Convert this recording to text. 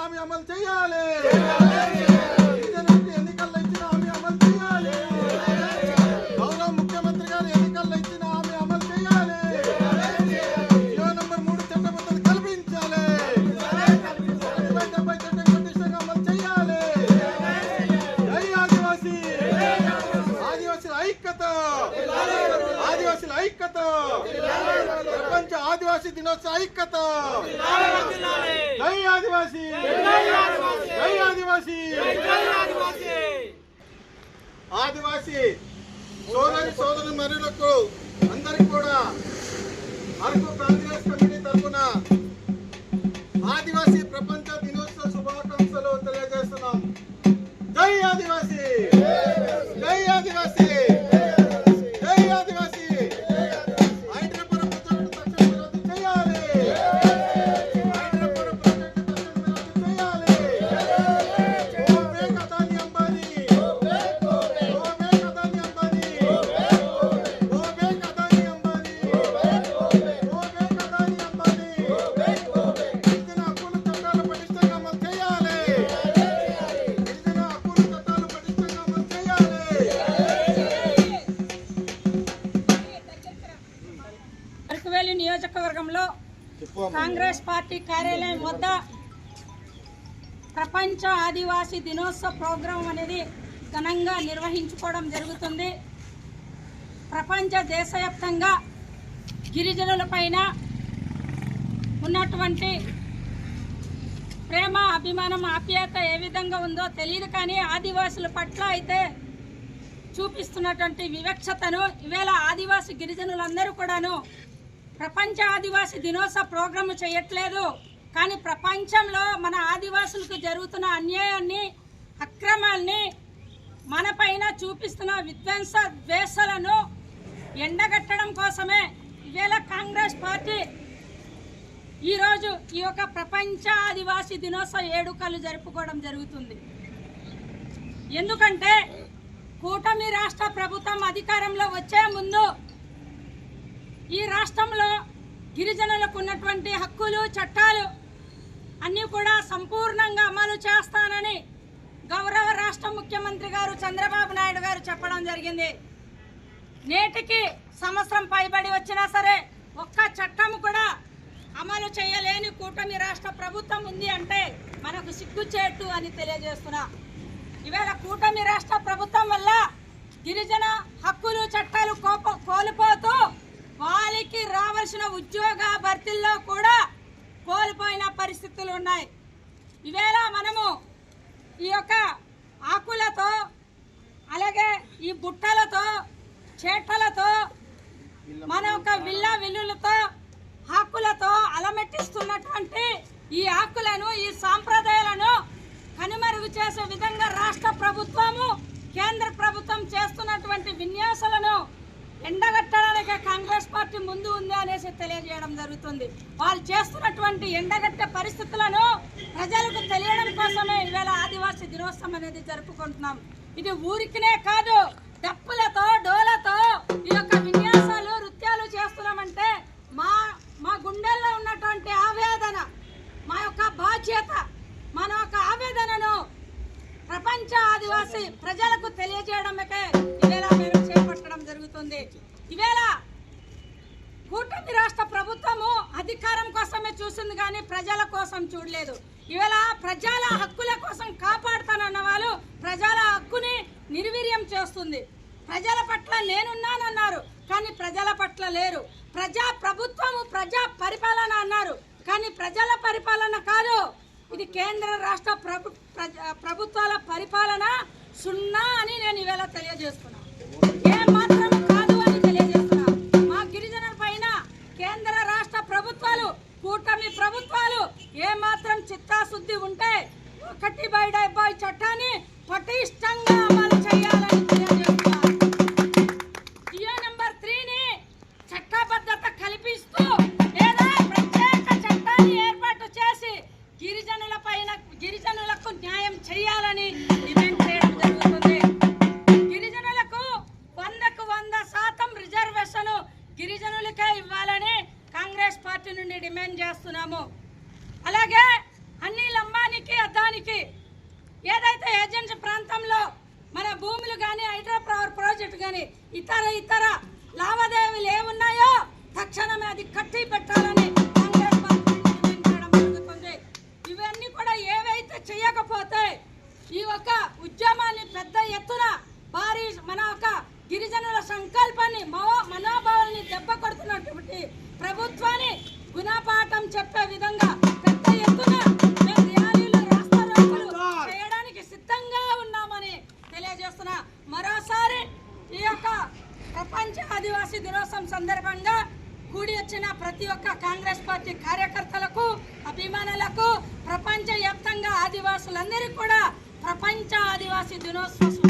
హామీ అమలు చేయాలి. ఆదివాసీ దినోత్సవ ఐక్యత. జై ఆదివాసీ. జై ఆదివాసీ. ఆదివాసీ. సోదరి సోదరి మరులకు అందరికి కూడా అరకు కాంగ్రెస్ కాంగ్రెస్ పార్టీ కార్యాలయం వద్ద ప్రపంచ ఆదివాసీ దినోత్సవ ప్రోగ్రాం అనేది ఘనంగా నిర్వహించుకోవడం జరుగుతుంది. ప్రపంచ దేశవ్యాప్తంగా గిరిజనులపైన ఉన్నటువంటి ప్రేమ అభిమానం ఆప్యాయత ఏ విధంగా ఉందో తెలియదు కానీ ఆదివాసుల పట్ల అయితే చూపిస్తున్నటువంటి వివక్షతను ఈవేళ ఆదివాసి గిరిజనులందరూ కూడాను ప్రపంచ ఆదివాసి దినోత్సవ ప్రోగ్రాం చేయట్లేదు. కానీ ప్రపంచంలో మన ఆదివాసులకు జరుగుతున్న అన్యాయాన్ని అక్రమాల్ని మన పైన చూపిస్తున్న విధ్వంస ద్వేషాలను ఎండగట్టడం కోసమే ఈవేళ కాంగ్రెస్ పార్టీ ఈరోజు ఈ యొక్క ప్రపంచ ఆదివాసి దినోత్సవ ఏడుకలు జరుపుకోవడం జరుగుతుంది. ఎందుకంటే కూటమి రాష్ట్ర ప్రభుత్వం అధికారంలో వచ్చే ముందు ఈ రాష్ట్రంలో గిరిజనులకు ఉన్నటువంటి హక్కులు చట్టాలు అన్నీ కూడా సంపూర్ణంగా అమలు చేస్తానని గౌరవ రాష్ట్ర ముఖ్యమంత్రి గారు చంద్రబాబు నాయుడు గారు చెప్పడం జరిగింది. నేటికి సంవత్సరం పైబడి వచ్చినా సరే ఒక్క చట్టం కూడా అమలు చేయలేని కూటమి రాష్ట్ర ప్రభుత్వం ఉంది అంటే మనకు సిగ్గుచేటు అని తెలియజేస్తున్నా. ఇవాళ కూటమి రాష్ట్ర ప్రభుత్వం వల్ల గిరిజన హక్కులు చట్టాలు కోప కోల్పోతూ వాళ్ళకి రావాల్సిన ఉద్యోగ భర్తీల్లో కూడా కోల్పోయిన పరిస్థితులు ఉన్నాయి. ఈవేళ మనము ఈ యొక్క ఆకులతో అలాగే ఈ బుట్టలతో చేటలతో మన యొక్క విల్ల విల్లులతో ఆకులతో అలమెట్టిస్తున్నటువంటి ఈ ఆకులను ఈ సాంప్రదాయాలను కనుమరుగు చేసే విధంగా రాష్ట్ర ప్రభుత్వము కేంద్ర ప్రభుత్వం చేస్తున్నటువంటి విన్యాసాలను ఎండగట్టడానికి కాంగ్రెస్ పార్టీ ముందు ఉంది అనేసి తెలియజేయడం జరుగుతుంది. వాళ్ళు చేస్తున్నటువంటి ఎండగట్టే పరిస్థితులను ప్రజలకు తెలియడం కోసమే ఈవేళ ఆదివాసీ దినోత్సవం అనేది జరుపుకుంటున్నాం. ఇది ఊరికినే కాదు డప్పులతో డోలతో ఈ యొక్క విన్యాసాలు నృత్యాలు చేస్తున్నామంటే మా మా గుండెల్లో ఉన్నటువంటి ఆవేదన మా యొక్క బాధ్యత మన యొక్క ఆవేదనను ప్రపంచ ఆదివాసీ ప్రజలకు తెలియజేయడమే ఇవేళ కూటమి రాష్ట్ర ప్రభుత్వము అధికారం కోసమే చూసింది కానీ ప్రజల కోసం చూడలేదు. ఇవాళ ప్రజల హక్కుల కోసం కాపాడుతానన్న వాళ్ళు ప్రజల హక్కుని నిర్వీర్యం చేస్తుంది. ప్రజల పట్ల నేనున్నానన్నారు కానీ ప్రజల పట్ల లేరు. ప్రజా ప్రభుత్వము ప్రజా పరిపాలన అన్నారు కానీ ప్రజల పరిపాలన కాదు. ఇది కేంద్ర రాష్ట్ర ప్రభు ప్రజ- ప్రభుత్వాల పరిపాలన సున్నా అని నేను ఇవేళ తెలియజేస్తున్నాను ప్రభుత్వాలు ఏ మాత్రం చిత్తాశుద్ధి ఉంటే ఒకటి బై డెబ్బై చట్టాన్ని పటిష్టంగా అమలు చేయాలని తెలియజేస్తున్నా జియో నెంబర్ త్రీని చట్టబద్ధత కల్పిస్తూ లేదా ప్రత్యేక చట్టాన్ని ఏర్పాటు చేసి గిరిజనుల పైన గిరిజనులకు న్యాయం చేయాలని డిమాండ్ చేయడం జరుగుతుంది. గిరిజనులకు వందకు వంద శాతం రిజర్వేషన్ గిరిజనులకే ఇవ్వాలని కాంగ్రెస్ పార్టీ నుండి డిమాండ్ చేస్తున్నాము. అలాగే అన్ని లంబానికి అద్దానికి ఏదైతే ఏజెన్సీ ప్రాంతంలో మన భూములు కానీ హైడ్రో పవర్ ప్రాజెక్ట్ కానీ ఇతర ఇతర లావాదేవీలు ఏమున్నాయో తక్షణమే అది కట్టి పెట్టాలని దినోత్సవం సందర్భంగా కూడి వచ్చిన ప్రతి ఒక్క కాంగ్రెస్ పార్టీ కార్యకర్తలకు అభిమానులకు ప్రపంచ వ్యాప్తంగా ఆదివాసులందరికీ కూడా ప్రపంచ ఆదివాసీ దినోత్సవ